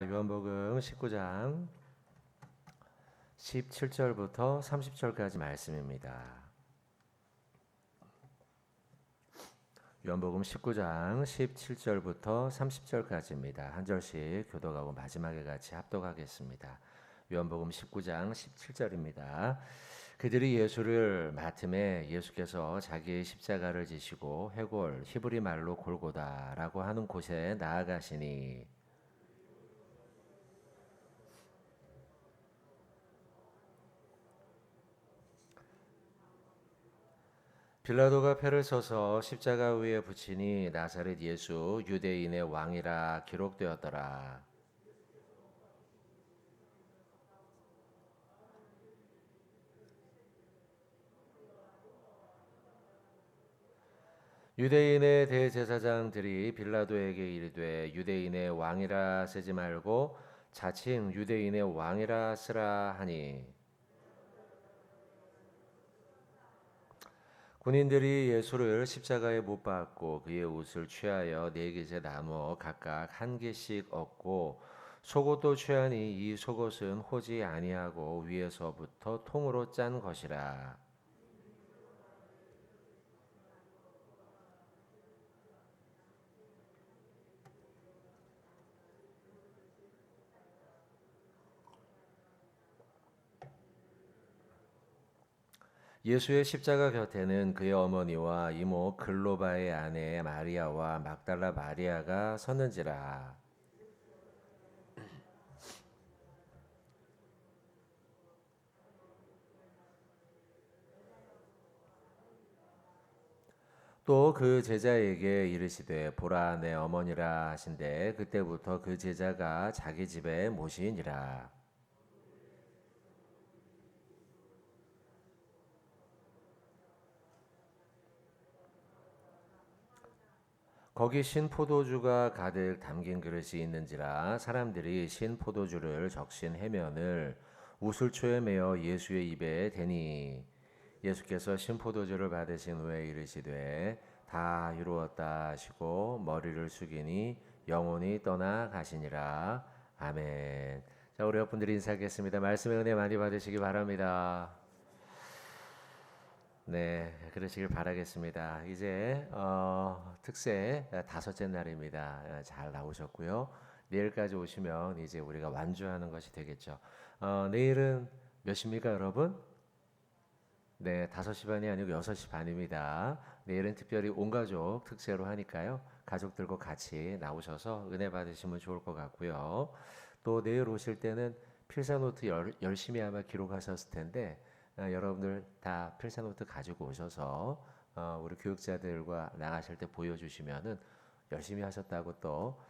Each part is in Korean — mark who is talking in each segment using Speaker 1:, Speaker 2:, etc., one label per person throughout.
Speaker 1: 요한복음 19장 17절부터 30절까지 말씀입니다. 요한복음 19장 17절부터 30절까지입니다. 한 절씩 교독하고 마지막에 같이 합독하겠습니다. 요한복음 19장 17절입니다. 그들이 예수를 맡음에 예수께서 자기의 십자가를 지시고 회골 히브리 말로 골고다라고 하는 곳에 나아가시니 빌라도가 패를 써서 십자가 위에 붙이니 나사렛 예수 유대인의 왕이라 기록되었더라. 유대인의 대제사장들이 빌라도에게 이르되 유대인의 왕이라 쓰지 말고 자칭 유대인의 왕이라 쓰라 하니 군인들이 예수를 십자가에 못 박고 그의 옷을 취하여 네 개째 나누어 각각 한 개씩 얻고 속옷도 취하니 이 속옷은 호지 아니하고 위에서부터 통으로 짠 것이라. 예수의 십자가 곁에는 그의 어머니와 이모 글로바의 아내 마리아와 막달라 마리아가 섰는지라. 또 그 제자에게 이르시되 보라 내 어머니라 하신데 그때부터 그 제자가 자기 집에 모시니라. 거기 신 포도주가 가득 담긴 그릇이 있는지라 사람들이 신 포도주를 적신 해면을 우슬초에 매어 예수의 입에 대니 예수께서 신 포도주를 받으신 후에 이르시되 다 이루었다 하시고 머리를 숙이니 영혼이 떠나 가시니라 아멘. 자 우리 여러분들이 인사하겠습니다. 말씀의 은혜 많이 받으시기 바랍니다. 네, 그러시길 바라겠습니다. 이제 어, 특세 다섯째 날입니다. 어, 잘 나오셨고요. 내일까지 오시면 이제 우리가 완주하는 것이 되겠죠. 어, 내일은 몇 시입니까, 여러분? 네, 다섯 시 반이 아니고 여섯 시 반입니다. 내일은 특별히 온 가족 특세로 하니까요. 가족들과 같이 나오셔서 은혜 받으시면 좋을 것 같고요. 또 내일 오실 때는 필사 노트 열, 열심히 아마 기록하셨을 텐데 어, 여러분들 다 필사노트 가지고 오셔서 어, 우리 교육자들과 나가실 때 보여주시면은 열심히 하셨다고 또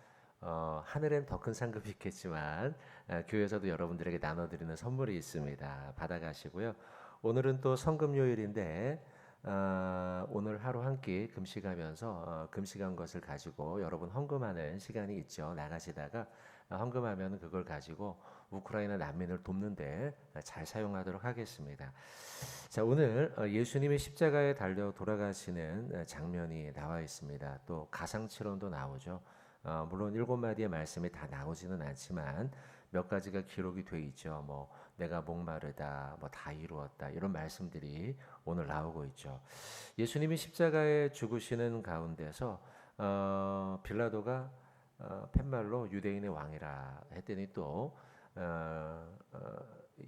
Speaker 1: 어, 하늘엔 더 큰 상급이 있겠지만 어, 교회에서도 여러분들에게 나눠드리는 선물이 있습니다. 받아가시고요. 오늘은 또 성금요일인데 어, 오늘 하루 한 끼 금식하면서 어, 금식한 것을 가지고 여러분 헌금하는 시간이 있죠. 나가시다가 어, 헌금하면 그걸 가지고 우크라이나 난민을 돕는데 잘 사용하도록 하겠습니다. 자, 오늘 어, 예수님이 십자가에 달려 돌아가시는 어, 장면이 나와 있습니다. 또 가상치론도 나오죠. 어, 물론 일곱 마디의 말씀이 다 나오지는 않지만 몇 가지가 기록이 돼 있죠. 뭐 내가 목마르다, 뭐 다 이루었다 이런 말씀들이 오늘 나오고 있죠. 예수님이 십자가에 죽으시는 가운데서 어, 빌라도가 어, 팻말로 유대인의 왕이라 했더니 또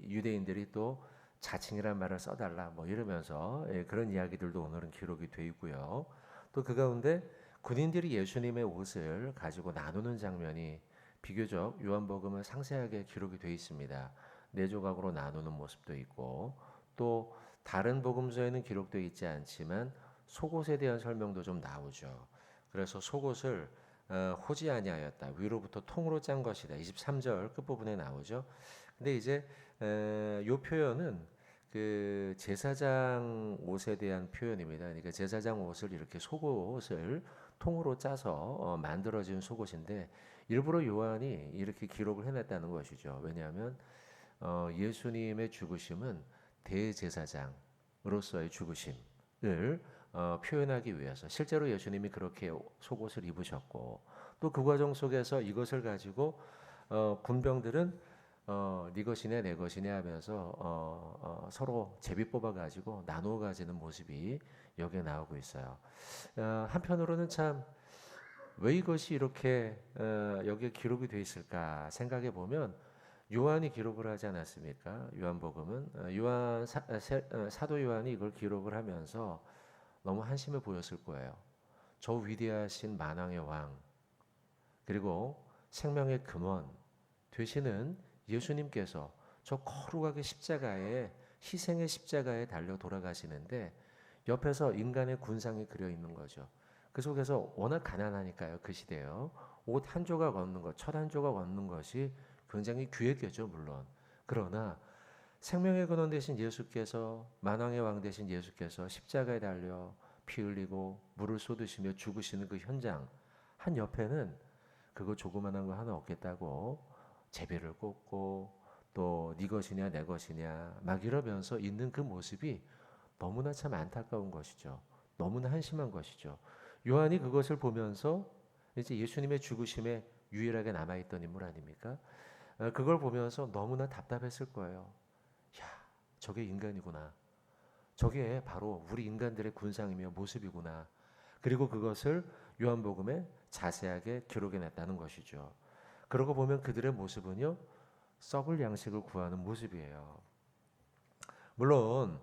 Speaker 1: 유대인들이 또 자칭이란 말을 써달라 뭐 이러면서 예, 그런 이야기들도 오늘은 기록이 돼 있고요. 또 그 가운데 군인들이 예수님의 옷을 가지고 나누는 장면이 비교적 요한복음은 상세하게 기록이 돼 있습니다. 네 조각으로 나누는 모습도 있고 또 다른 복음서에는 기록되어 있지 않지만 속옷에 대한 설명도 좀 나오죠. 그래서 속옷을 어, 호지 아니하였다. 위로부터 통으로 짠 것이다. 23절 끝부분에 나오죠. 근데 이제 에, 요 표현은 그 제사장 옷에 대한 표현입니다. 그러니까 제사장 옷을 이렇게 속옷을 통으로 짜서 어, 만들어진 속옷인데 일부러 요한이 이렇게 기록을 해놨다는 것이죠. 왜냐하면 어, 예수님의 죽으심은 대제사장으로서의 죽으심을 어, 표현하기 위해서 실제로 예수님이 그렇게 속옷을 입으셨고 또 그 과정 속에서 이것을 가지고 어, 군병들은 어, 네 것이냐 내 것이냐 하면서 어, 어, 서로 제비 뽑아 가지고 나누어 가지는 모습이 여기에 나오고 있어요. 어, 한편으로는 참 왜 이것이 이렇게 어, 여기에 기록이 돼 있을까 생각해 보면 요한이 기록을 하지 않았습니까? 요한복음은 어, 요한 사, 어, 세- 어, 사도 요한이 이걸 기록을 하면서 너무 한심해 보였을 거예요. 저 위대하신 만왕의 왕 그리고 생명의 근원 되시는 예수님께서 저 거룩하게 십자가에 희생의 십자가에 달려 돌아가시는데 옆에서 인간의 군상이 그려 있는 거죠. 그 속에서 워낙 가난하니까요. 그 시대요. 옷 한 조각 얻는 것, 철 한 조각 얻는 것이 굉장히 귀했겠죠, 물론. 그러나 생명의 근원 되신 예수께서 만왕의 왕 되신 예수께서 십자가에 달려 피 흘리고 물을 쏟으시며 죽으시는 그 현장 한 옆에는 그거 조그만한 거 하나 없겠다고 제비를 꽂고 또 네 것이냐 내 것이냐 막 이러면서 있는 그 모습이 너무나 참 안타까운 것이죠. 너무나 한심한 것이죠. 요한이 그것을 보면서 이제 예수님의 죽으심에 유일하게 남아있던 인물 아닙니까? 어, 그걸 보면서 너무나 답답했을 거예요. 야, 저게 인간이구나. 저게 바로 우리 인간들의 군상이며 모습이구나. 그리고 그것을 요한복음에 자세하게 기록해 냈다는 것이죠. 그러고 보면 그들의 모습은요, 썩을 양식을 구하는 모습이에요. 물론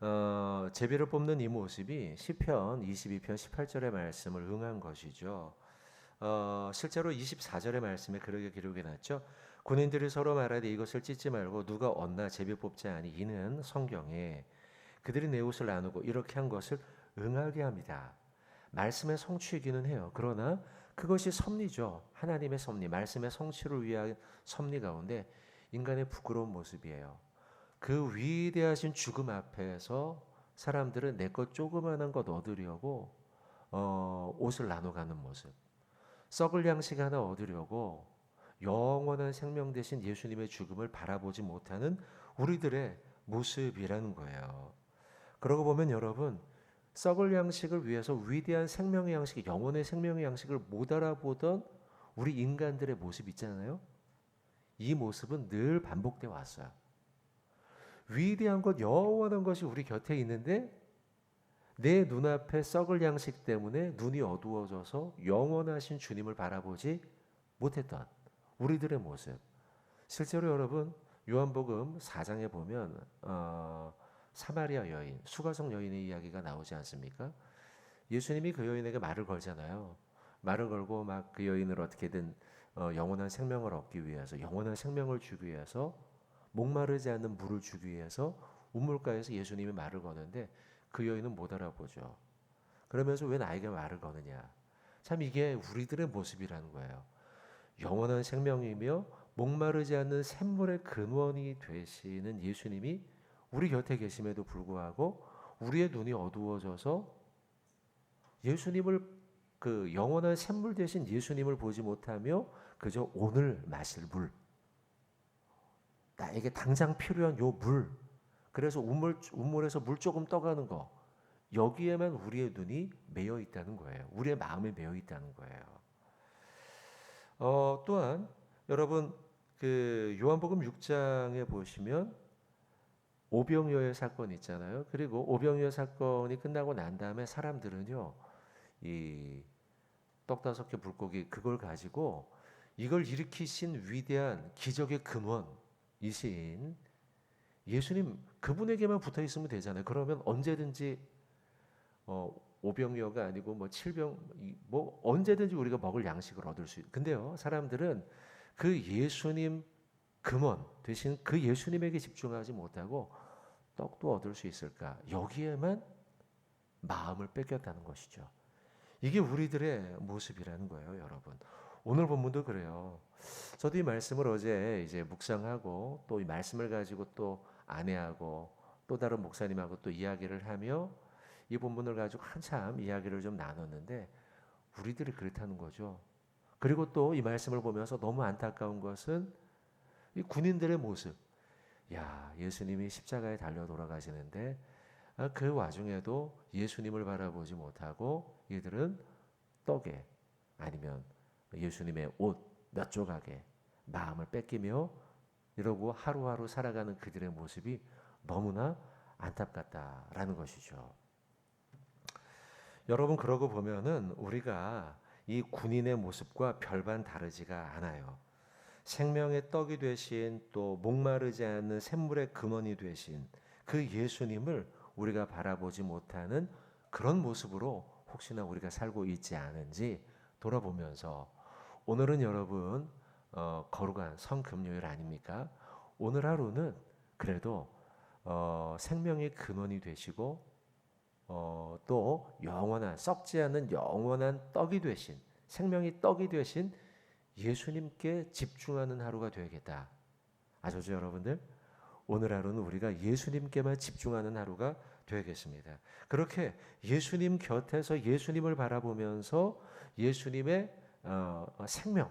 Speaker 1: 어, 제비를 뽑는 이 모습이 시편 22편 18절의 말씀을 응한 것이죠. 어, 실제로 24절의 말씀에 그렇게 기록해 놨죠. 군인들이 서로 말하되 이것을 찢지 말고 누가 얻나 제비 뽑지 아니 이는 성경에 그들이 내 옷을 나누고 이렇게 한 것을 응하게 합니다. 말씀의 성취이기는 해요. 그러나 그것이 섭리죠. 하나님의 섭리, 말씀의 성취를 위한 섭리 가운데 인간의 부끄러운 모습이에요. 그 위대하신 죽음 앞에서 사람들은 내 것 조그만한 것 얻으려고 어, 옷을 나눠가는 모습. 썩을 양식 하나 얻으려고 영원한 생명 대신 예수님의 죽음을 바라보지 못하는 우리들의 모습이라는 거예요. 그러고 보면 여러분 썩을 양식을 위해서 위대한 생명의 양식, 영원의 생명의 양식을 못 알아보던 우리 인간들의 모습 있잖아요. 이 모습은 늘 반복돼 왔어요. 위대한 것, 영원한 것이 우리 곁에 있는데 내 눈앞에 썩을 양식 때문에 눈이 어두워져서 영원하신 주님을 바라보지 못했던 우리들의 모습. 실제로 여러분 요한복음 4장에 보면 어, 사마리아 여인, 수가성 여인의 이야기가 나오지 않습니까? 예수님이 그 여인에게 말을 걸잖아요. 말을 걸고 막 그 여인을 어떻게든 어, 영원한 생명을 얻기 위해서, 영원한 생명을 주기 위해서, 목마르지 않는 물을 주기 위해서 우물가에서 예수님이 말을 거는데 그 여인은 못 알아보죠. 그러면서 왜 나에게 말을 거느냐? 참 이게 우리들의 모습이라는 거예요. 영원한 생명이며 목마르지 않는 샘물의 근원이 되시는 예수님이 우리 곁에 계심에도 불구하고 우리의 눈이 어두워져서 예수님을 그 영원한 샘물 대신 예수님을 보지 못하며 그저 오늘 마실 물 나에게 당장 필요한 요 물 그래서 우물 우물에서 물 조금 떠가는 거 여기에만 우리의 눈이 매여 있다는 거예요. 우리의 마음에 매여 있다는 거예요. 어, 또한 여러분 그 요한복음 6장에 보시면 오병이어의 사건 있잖아요. 그리고 오병이어 사건이 끝나고 난 다음에 사람들은요, 이 떡 다섯 개 물고기 그걸 가지고 이걸 일으키신 위대한 기적의 근원이신 예수님 그분에게만 붙어 있으면 되잖아요. 그러면 언제든지 어, 오병이어가 아니고 뭐 칠병 이- 뭐 언제든지 우리가 먹을 양식을 얻을 수 있. 근데요, 사람들은 그 예수님 근원 대신 그 예수님에게 집중하지 못하고 떡도 얻을 수 있을까? 여기에만 마음을 뺏겼다는 것이죠. 이게 우리들의 모습이라는 거예요, 여러분. 오늘 본문도 그래요. 저도 이 말씀을 어제 이제 묵상하고 또 이 말씀을 가지고 또 아내하고 또 다른 목사님하고 또 이야기를 하며 이 본문을 가지고 한참 이야기를 좀 나눴는데 우리들이 그렇다는 거죠. 그리고 또 이 말씀을 보면서 너무 안타까운 것은 이 군인들의 모습. 야, 예수님이 십자가에 달려 돌아가시는데 아, 그 와중에도 예수님을 바라보지 못하고 이들은 떡에 아니면 예수님의 옷 몇 조각에 마음을 뺏기며 이러고 하루하루 살아가는 그들의 모습이 너무나 안타깝다라는 것이죠. 여러분 그러고 보면은 우리가 이 군인의 모습과 별반 다르지가 않아요. 생명의 떡이 되신 또 목마르지 않는 샘물의 근원이 되신 그 예수님을 우리가 바라보지 못하는 그런 모습으로 혹시나 우리가 살고 있지 않은지 돌아보면서 오늘은 여러분 어, 거룩한 성금요일 아닙니까? 오늘 하루는 그래도 어, 생명의 근원이 되시고 어, 또 영원한 썩지 않는 영원한 떡이 되신 생명이 떡이 되신 예수님께 집중하는 하루가 되겠다. 아시죠, 여러분들? 오늘 하루는 우리가 예수님께만 집중하는 하루가 되겠습니다. 그렇게 예수님 곁에서 예수님을 바라보면서 예수님의 어, 생명,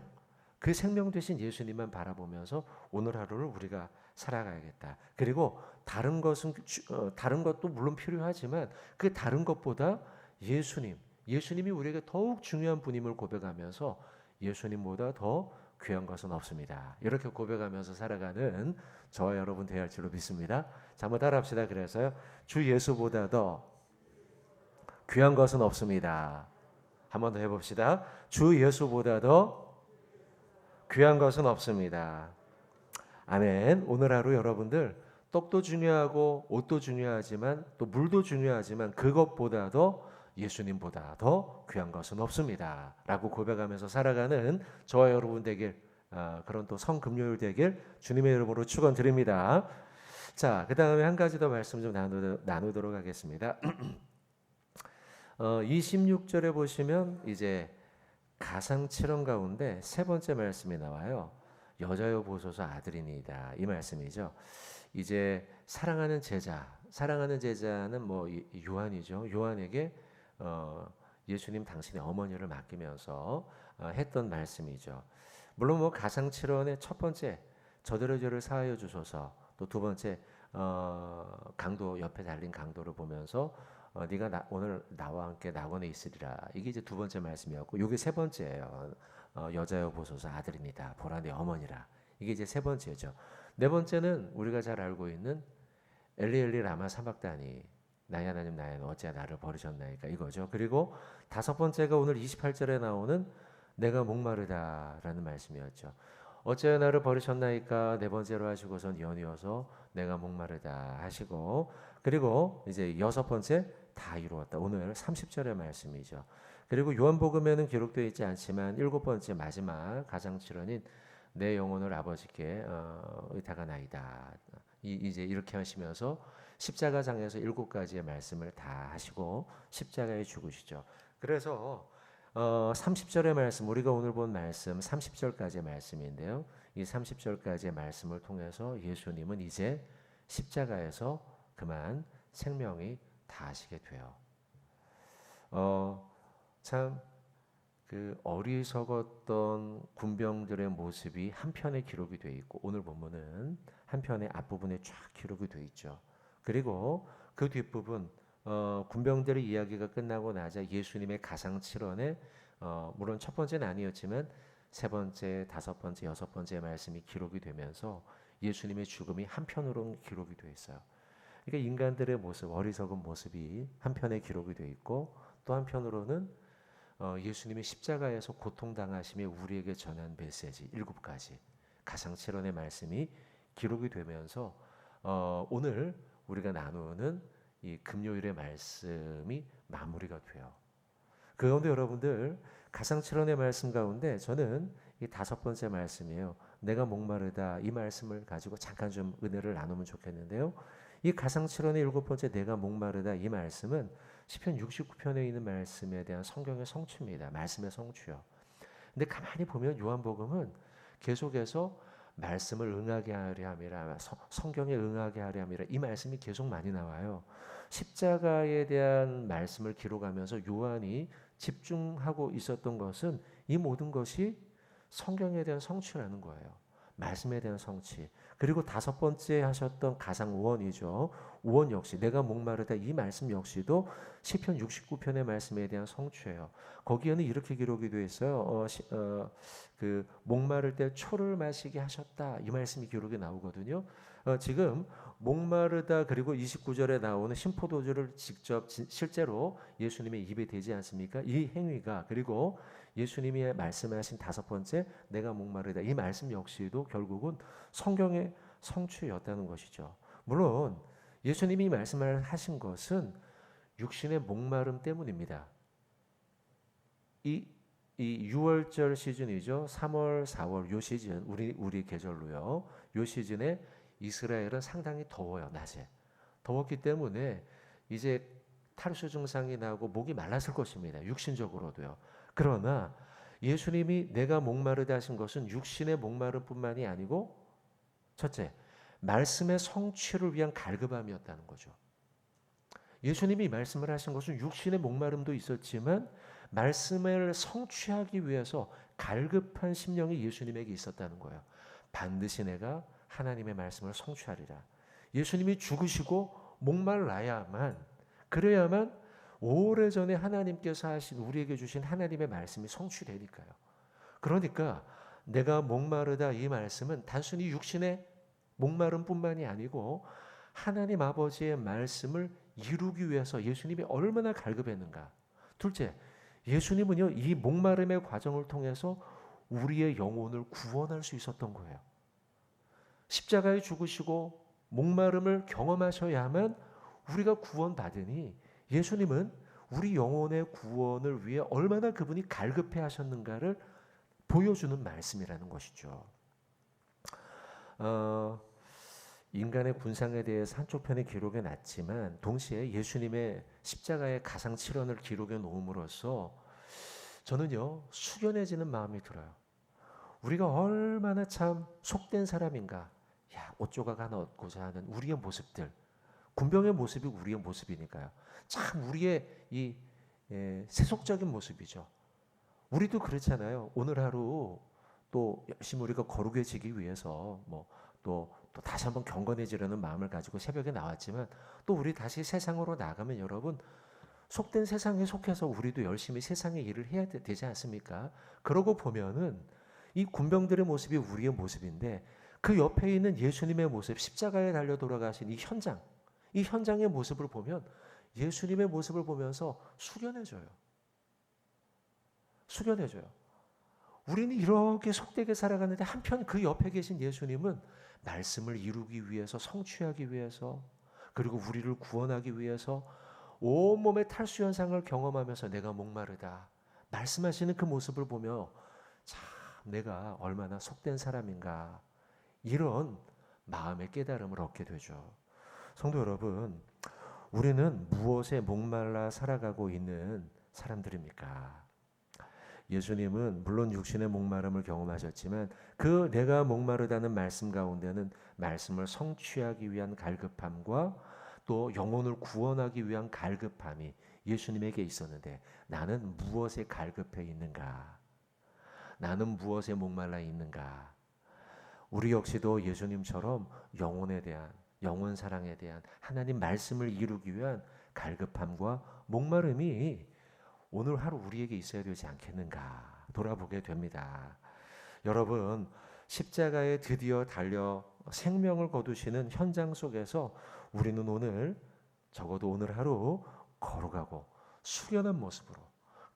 Speaker 1: 그 생명 되신 예수님만 바라보면서 오늘 하루를 우리가 살아가야겠다. 그리고 다른 것은 어, 다른 것도 물론 필요하지만 그 다른 것보다 예수님, 예수님이 우리에게 더욱 중요한 분임을 고백하면서 예수님보다 더 귀한 것은 없습니다. 이렇게 고백하면서 살아가는 저와 여러분 되할 줄로 믿습니다. 자, 한번 따라합시다. 그래서요. 주 예수보다 더 귀한 것은 없습니다. 한번 더 해봅시다. 주 예수보다 더 귀한 것은 없습니다. 아멘. 오늘 하루 여러분들 떡도 중요하고 옷도 중요하지만 또 물도 중요하지만 그것보다도 예수님보다 더 귀한 것은 없습니다. 라고 고백하면서 살아가는 저와 여러분 되길 아, 그런 또 성금요일 되길 주님의 이름으로 축원드립니다. 자, 그 다음에 한 가지 더 말씀 좀 나누, 나누도록 하겠습니다. 어, 26절에 보시면 이제 가상칠언 가운데 세 번째 말씀이 나와요. 여자여 보소서 아들이니이다. 이 말씀이죠. 이제 사랑하는 제자, 사랑하는 제자는 뭐 요한이죠. 요한에게 어, 예수님 당신의 어머니를 맡기면서 어, 했던 말씀이죠. 물론 뭐 가상칠언의 첫 번째 저들의 죄를 사하여 주소서 또 두 번째 어, 강도 옆에 달린 강도를 보면서 어, 네가 나, 오늘 나와 함께 낙원에 있으리라 이게 이제 두 번째 말씀이었고 이게 세 번째예요. 어, 여자여 보소서 아들입니다. 보라 내 어머니라 이게 이제 세 번째죠. 네 번째는 우리가 잘 알고 있는 엘리엘리 라마 사박다니 나의 하나님 나의 어찌 나를 버리셨나이까 이거죠. 그리고 다섯 번째가 오늘 28절에 나오는 내가 목마르다라는 말씀이었죠. 어찌 나를 버리셨나이까 네 번째로 하시고선 연이어서 내가 목마르다 하시고 그리고 이제 여섯 번째 다 이루었다. 오늘 30절의 말씀이죠. 그리고 요한복음에는 기록되어 있지 않지만 일곱 번째 마지막 가장칠언인 내 영혼을 아버지께 어, 의탁하나이다. 이, 이제 이렇게 하시면서 십자가장에서 일곱 가지의 말씀을 다 하시고 십자가에 죽으시죠. 그래서 어, 30절의 말씀 우리가 오늘 본 말씀 30절까지의 말씀인데요. 이 30절까지의 말씀을 통해서 예수님은 이제 십자가에서 그만 생명이 다하시게 돼요. 어, 참 그 어리석었던 군병들의 모습이 한편에 기록이 돼 있고 오늘 본문은 한편의 앞부분에 쫙 기록이 돼 있죠. 그리고 그 뒷부분 어, 군병들의 이야기가 끝나고 나자 예수님의 가상칠언에 어, 물론 첫 번째는 아니었지만 세 번째, 다섯 번째, 여섯 번째 말씀이 기록이 되면서 예수님의 죽음이 한편으로는 기록이 되어 있어요. 그러니까 인간들의 모습, 어리석은 모습이 한편에 기록이 되어 있고 또 한편으로는 어, 예수님이 십자가에서 고통당하심에 우리에게 전한 메시지 일곱 가지 가상칠언의 말씀이 기록이 되면서 어, 오늘 우리가 나누는 이 금요일의 말씀이 마무리가 돼요. 그 가운데 여러분들 가상칠언의 말씀 가운데 저는 이 다섯 번째 말씀이에요. 내가 목마르다 이 말씀을 가지고 잠깐 좀 은혜를 나누면 좋겠는데요. 이 가상칠언의 일곱 번째 내가 목마르다 이 말씀은 시편 69편에 있는 말씀에 대한 성경의 성취입니다. 말씀의 성취요. 근데 가만히 보면 요한복음은 계속해서 말씀을 응하게 하려 함이라 성경에 응하게 하려 함이라 이 말씀이 계속 많이 나와요. 십자가에 대한 말씀을 기록하면서 요한이 집중하고 있었던 것은 이 모든 것이 성경에 대한 성취라는 거예요. 말씀에 대한 성취. 그리고 다섯 번째 하셨던 가상 우원이죠. 우원 역시 내가 목마르다 이 말씀 역시도 시편 69편의 말씀에 대한 성취예요. 거기에는 이렇게 기록이 되어 있어요. 어, 시, 어, 그 목마를 때 초를 마시게 하셨다 이 말씀이 기록이 나오거든요. 어, 지금 목마르다 그리고 29절에 나오는 심포도주를 직접 지, 실제로 예수님의 입에 대지 않습니까? 이 행위가 그리고 예수님이 말씀하신 다섯 번째 내가 목마르다 이 말씀 역시도 결국은 성경의 성취였다는 것이죠. 물론 예수님이 말씀을 하신 것은 육신의 목마름 때문입니다. 이, 이 6월절 시즌이죠. 3월, 4월 요 시즌 우리 우리 계절로요. 요 시즌에 이스라엘은 상당히 더워요 낮에 더웠기 때문에 이제 탈수 증상이 나고 목이 말랐을 것입니다. 육신적으로도요. 그러나 예수님이 내가 목마르다 하신 것은 육신의 목마름뿐만이 아니고 첫째 말씀의 성취를 위한 갈급함이었다는 거죠. 예수님이 말씀을 하신 것은 육신의 목마름도 있었지만 말씀을 성취하기 위해서 갈급한 심령이 예수님에게 있었다는 거예요. 반드시 내가 하나님의 말씀을 성취하리라. 예수님이 죽으시고 목말라야만 그래야만 오래전에 하나님께서 하신 우리에게 주신 하나님의 말씀이 성취되니까요. 그러니까 내가 목마르다 이 말씀은 단순히 육신의 목마름뿐만이 아니고 하나님 아버지의 말씀을 이루기 위해서 예수님이 얼마나 갈급했는가. 둘째, 예수님은요 이 목마름의 과정을 통해서 우리의 영혼을 구원할 수 있었던 거예요. 십자가에 죽으시고 목마름을 경험하셔야만 우리가 구원받으니 예수님은 우리 영혼의 구원을 위해 얼마나 그분이 갈급해 하셨는가를 보여주는 말씀이라는 것이죠. 어, 인간의 군상에 대해서 한쪽 편의 기록에 났지만 동시에 예수님의 십자가의 가상 칠언을 기록해 놓음으로써 저는요 숙연해지는 마음이 들어요. 우리가 얼마나 참 속된 사람인가. 야, 옷 조각 하나 얻고자 하는 우리의 모습들. 군병의 모습이 우리의 모습이니까요. 참 우리의 이 예, 세속적인 모습이죠. 우리도 그렇잖아요. 오늘 하루 또 열심히 우리가 거룩해지기 위해서 뭐또 또 다시 한번 경건해지려는 마음을 가지고 새벽에 나왔지만 또 우리 다시 세상으로 나가면 여러분 속된 세상에 속해서 우리도 열심히 세상의 일을 해야 되, 지 않습니까? 그러고 보면은 이 군병들의 모습이 우리의 모습인데 그 옆에 있는 예수님의 모습, 십자가에 달려 돌아가신 이 현장, 이 현장의 모습을 보면 예수님의 모습을 보면서 숙연해져요. 숙연해져요. 우리는 이렇게 속되게 살아가는데 한편 그 옆에 계신 예수님은 말씀을 이루기 위해서 성취하기 위해서 그리고 우리를 구원하기 위해서 온몸의 탈수 현상을 경험하면서 내가 목마르다 말씀하시는 그 모습을 보며 참 내가 얼마나 속된 사람인가 이런 마음의 깨달음을 얻게 되죠. 성도 여러분, 우리는 무엇에 목말라 살아가고 있는 사람들입니까? 예수님은 물론 육신의 목마름을 경험하셨지만 그 내가 목마르다는 말씀 가운데는 말씀을 성취하기 위한 갈급함과 또 영혼을 구원하기 위한 갈급함이 예수님에게 있었는데 나는 무엇에 갈급해 있는가? 나는 무엇에 목말라 있는가? 우리 역시도 예수님처럼 영혼에 대한 영혼 사랑에 대한 하나님 말씀을 이루기 위한 갈급함과 목마름이 오늘 하루 우리에게 있어야 되지 않겠는가 돌아보게 됩니다. 여러분 십자가에 드디어 달려 생명을 거두시는 현장 속에서 우리는 오늘 적어도 오늘 하루 걸어가고 숙연한 모습으로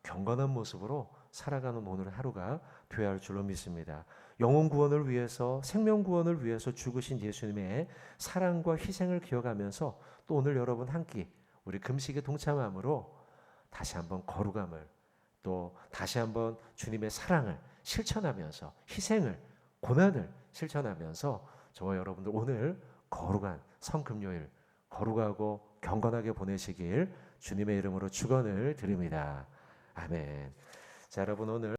Speaker 1: 경건한 모습으로 살아가는 오늘 하루가 되어야 할 줄로 믿습니다. 영혼 구원을 위해서 생명 구원을 위해서 죽으신 예수님의 사랑과 희생을 기억하면서 또 오늘 여러분 한 끼 우리 금식에 동참함으로 다시 한번 거룩함을 또 다시 한번 주님의 사랑을 실천하면서 희생을 고난을 실천하면서 저와 여러분들 오늘 거룩한 성금요일 거룩하고 경건하게 보내시길 주님의 이름으로 축원을 드립니다. 아멘. 자, 여러분 오늘